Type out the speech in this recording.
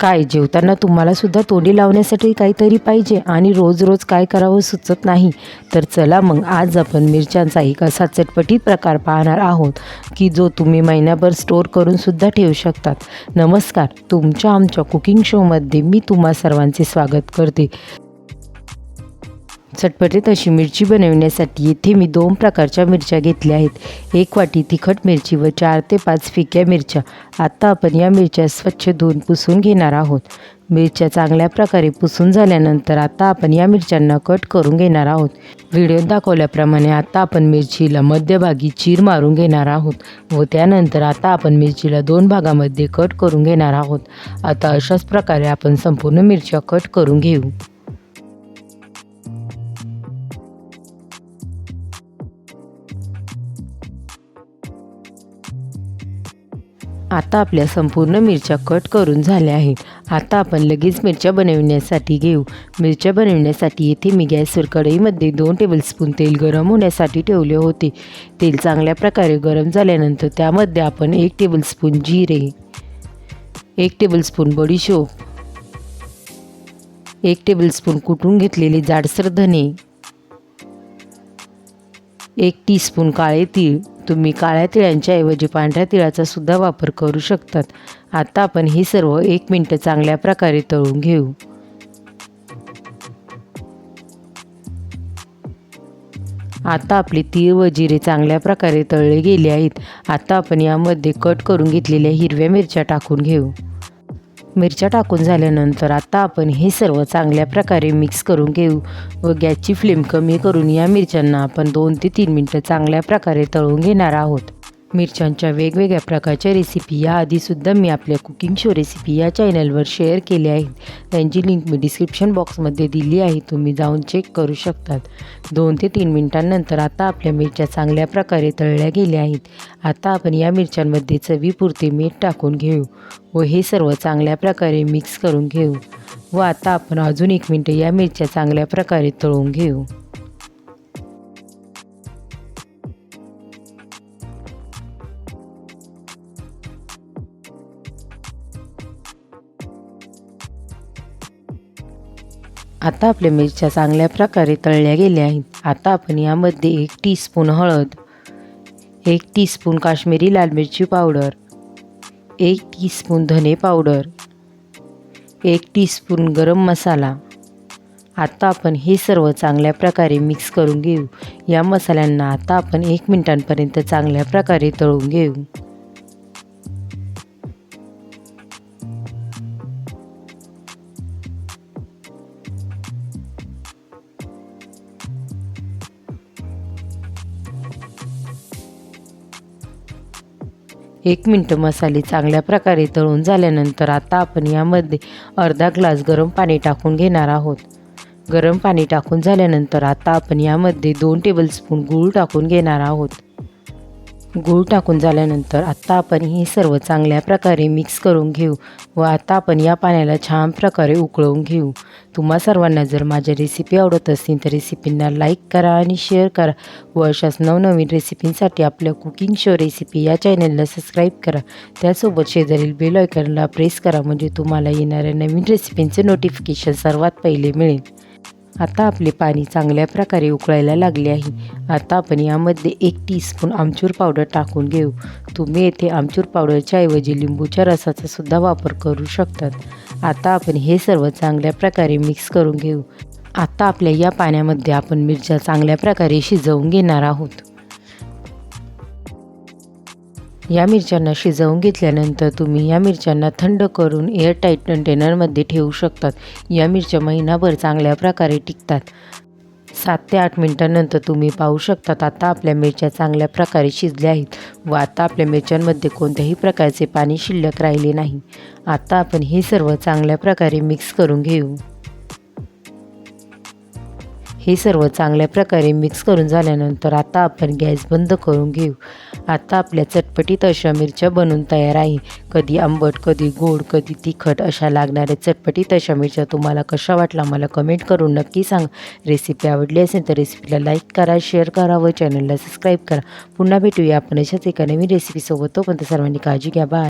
काय जेवताना तुम्हाला सुद्धा तोंडी लावण्यासाठी काहीतरी पाहिजे आणि रोज रोज काय करावं सुचत नाही. तर चला मग आज आपण मिरच्यांचा एक असा चटपटीत प्रकार पाहणार आहोत की जो तुम्ही महिन्याभर स्टोअर करून सुद्धा ठेवू शकतात. नमस्कार तुमच्या आमच्या कुकिंग शोमध्ये मी तुम्हा सर्वांचे स्वागत करते. चटपटीत अशी मिरची बनवण्यासाठी येथे मी दोन प्रकारच्या मिरच्या घेतल्या आहेत. एक वाटी तिखट मिरची व चार ते पाच फिक्या मिरच्या. आत्ता आपण या मिरच्या स्वच्छ धुवून पुसून घेणार आहोत. मिरच्या चांगल्या प्रकारे पुसून झाल्यानंतर आता आपण या मिरच्यांना कट करून घेणार आहोत. व्हिडिओत दाखवल्याप्रमाणे आता आपण मिरचीला मध्यभागी चीर मारून घेणार आहोत व त्यानंतर आता आपण मिरचीला दोन भागामध्ये कट करून घेणार आहोत. आता अशाच प्रकारे आपण संपूर्ण मिरच्या कट करून घेऊ. आता आपल्या संपूर्ण मिरच्या कट करून झाल्या आहेत. आता आपण लगेच मिरच्या बनवण्यासाठी घेऊ. मिरच्या बनवण्यासाठी येथे मी गॅसवर कढईमध्ये दोन टेबलस्पून तेल गरम होण्यासाठी ठेवले होते. तेल चांगल्या प्रकारे गरम झाल्यानंतर त्यामध्ये आपण एक टेबलस्पून जिरे एक टेबलस्पून बडीशोप एक टेबलस्पून कुटून घेतलेले जाडसर धने एक टीस्पून काळे तीळ तुम्ही काळ्या तिळांच्या ऐवजी पांढऱ्या तिळाचा सुद्धा वापर करू शकतात. आता आपण हे सर्व एक मिनटं चांगल्या प्रकारे तळून घेऊ. आता आपले तीळ व जिरे चांगल्या प्रकारे तळले गेले आहेत. आता आपण यामध्ये कट करून घेतलेल्या हिरव्या मिरच्या टाकून घेऊ. मिरच्या टाकून झाल्यानंतर आता आपण हे सर्व चांगल्या प्रकारे मिक्स करून घेऊ व गॅसची फ्लेम कमी करून या मिरच्यांना आपण दोन ते तीन मिनटं चांगल्या प्रकारे तळून घेणार आहोत. मिरच्यांच्या वेगवेगळ्या प्रकारच्या रेसिपी याआधीसुद्धा मी आपल्या कुकिंग शो रेसिपी या चॅनलवर शेअर केल्या आहेत. त्यांची लिंक मी डिस्क्रिप्शन बॉक्समध्ये दिली आहे. तुम्ही जाऊन चेक करू शकतात. दोन ते तीन मिनटांनंतर आता आपल्या मिरच्या चांगल्या प्रकारे तळल्या गेल्या आहेत. आता आपण या मिरच्यांमध्ये चवीपुरते मीठ टाकून घेऊ व हे सर्व चांगल्या प्रकारे मिक्स करून घेऊ व आता आपण अजून एक मिनटं या मिरच्या चांगल्या प्रकारे तळून घेऊ. आता आपल्या मिरच्या चांगल्या प्रकारे तळल्या गेल्या आहेत. आता आपण यामध्ये एक टीस्पून हळद एक टीस्पून काश्मीरी लाल मिरची पावडर एक टीस्पून धने पावडर एक टीस्पून गरम मसाला. आता आपण हे सर्व चांगल्या प्रकारे मिक्स करून घेऊ. या मसाल्यांना आता आपण एक मिनिटांपर्यंत चांगल्या प्रकारे तळून घेऊ. एक मिनटं मसाले चांगल्या प्रकारे तळून झाल्यानंतर आता आपण यामध्ये अर्धा ग्लास गरम पाणी टाकून घेणार आहोत. गरम पाणी टाकून झाल्यानंतर आता आपण यामध्ये दोन टेबलस्पून गूळ टाकून घेणार आहोत. गूळ टाकून झाल्यानंतर आत्ता आपण हे सर्व चांगल्या प्रकारे मिक्स करून घेऊ व आता आपण या पाण्याला छान प्रकारे उकळवून घेऊ. तुम्हा सर्वांना जर माझ्या रेसिपी आवडत असतील तर रेसिपींना लाईक करा आणि शेअर करा व अशाच नवनवीन रेसिपींसाठी आपल्या कुकिंग शो रेसिपी या चॅनलला सबस्क्राईब करा. त्यासोबत शेजारील बेल आयकनला प्रेस करा म्हणजे तुम्हाला येणाऱ्या नवीन रेसिपींचे नोटिफिकेशन सर्वात पहिले मिळेल. आता आपले पाणी चांगल्या प्रकारे उकळायला लागले आहे. आता आपण यामध्ये एक टीस्पून आमचूर पावडर टाकून घेऊ. तुम्ही येथे आमचूर पावडरच्या ऐवजी लिंबूच्या रसाचा सुद्धा वापर करू शकतात. आता आपण हे सर्व चांगल्या प्रकारे मिक्स करून घेऊ. आता आपल्या या पाण्यामध्ये आपण मिरच्या चांगल्या प्रकारे शिजवून घेणार आहोत. या मिरच्यांना शिजवून घेतल्यानंतर तुम्ही या मिरच्यांना थंड करून एअरटाईट कंटेनरमध्ये ठेवू शकतात. या मिरच्या महिनाभर चांगल्या प्रकारे टिकतात. सात ते आठ मिनटानंतर तुम्ही पाहू शकतात आता आपल्या मिरच्या चांगल्या प्रकारे शिजल्या आहेत व आता आपल्या मिरच्यांमध्ये कोणत्याही प्रकारचे पाणी शिल्लक राहिले नाही. आता आपण हे सर्व चांगल्या प्रकारे मिक्स करून घेऊ. हे सर्व चांगल्या प्रकारे मिक्स करून झाल्यानंतर आता आपण गॅस बंद करून घेऊ. आता आपल्या चटपटीत अशा मिरच्या बनून तयार आहे. कधी आंबट कधी गोड कधी तिखट अशा लागणाऱ्या चटपटीत अशा मिरच्या तुम्हाला कशा वाटला मला कमेंट करून नक्की सांगा. रेसिपी आवडली असेल तर रेसिपीला लाईक करा शेअर करा व चॅनलला सबस्क्राईब करा. पुन्हा भेटूया आपण अशाच एका नवीन रेसिपीसोबत तोपर्यंत सर्वांनी काळजी घ्या. बाय